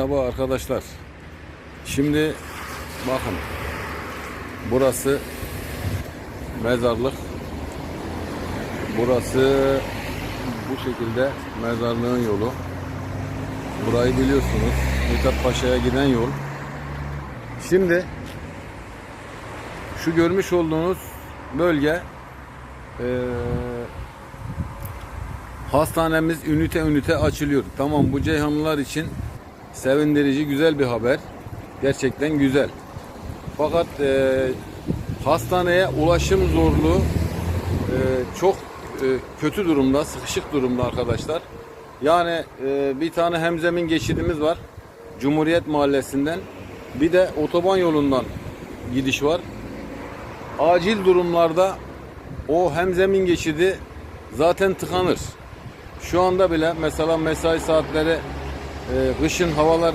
Merhaba arkadaşlar. Şimdi bakın. Burası mezarlık. Burası bu şekilde mezarlığın yolu. Burayı biliyorsunuz. Mithat Paşa'ya giden yol. Şimdi şu görmüş olduğunuz bölge eee hastanemiz ünite ünite açılıyor. Tamam bu Ceyhanlılar için sevindirici güzel bir haber. Gerçekten güzel. Fakat e, hastaneye ulaşım zorluğu e, çok e, kötü durumda, sıkışık durumda arkadaşlar. Yani e, bir tane hemzemin geçidimiz var. Cumhuriyet Mahallesi'nden. Bir de otoban yolundan gidiş var. Acil durumlarda o hemzemin geçidi zaten tıkanır. Şu anda bile mesela mesai saatleri kışın havalar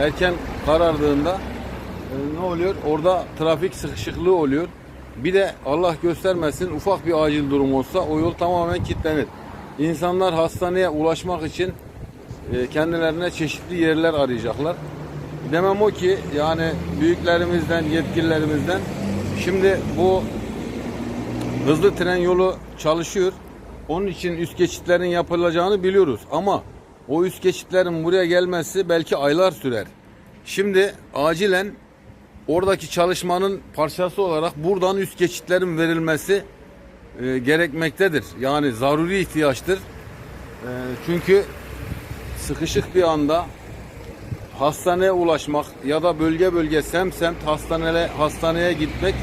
erken karardığında e, ne oluyor? Orada trafik sıkışıklığı oluyor. Bir de Allah göstermesin ufak bir acil durum olsa o yol tamamen kilitlenir. İnsanlar hastaneye ulaşmak için e, kendilerine çeşitli yerler arayacaklar. Demem o ki yani büyüklerimizden, yetkililerimizden şimdi bu hızlı tren yolu çalışıyor. Onun için üst geçitlerin yapılacağını biliyoruz ama o üst geçitlerin buraya gelmesi belki aylar sürer. Şimdi acilen oradaki çalışmanın parçası olarak buradan üst geçitlerin verilmesi e, gerekmektedir. Yani zaruri ihtiyaçtır. E, çünkü sıkışık bir anda hastaneye ulaşmak ya da bölge bölge semt semt hastaneye, hastaneye gitmek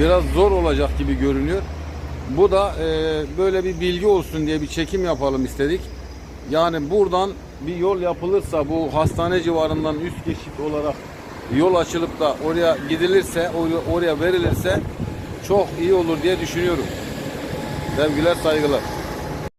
biraz zor olacak gibi görünüyor. Bu da e, böyle bir bilgi olsun diye bir çekim yapalım istedik. Yani buradan bir yol yapılırsa bu hastane civarından üst geçit olarak yol açılıp da oraya gidilirse, oraya, verilirse çok iyi olur diye düşünüyorum. Sevgiler, saygılar.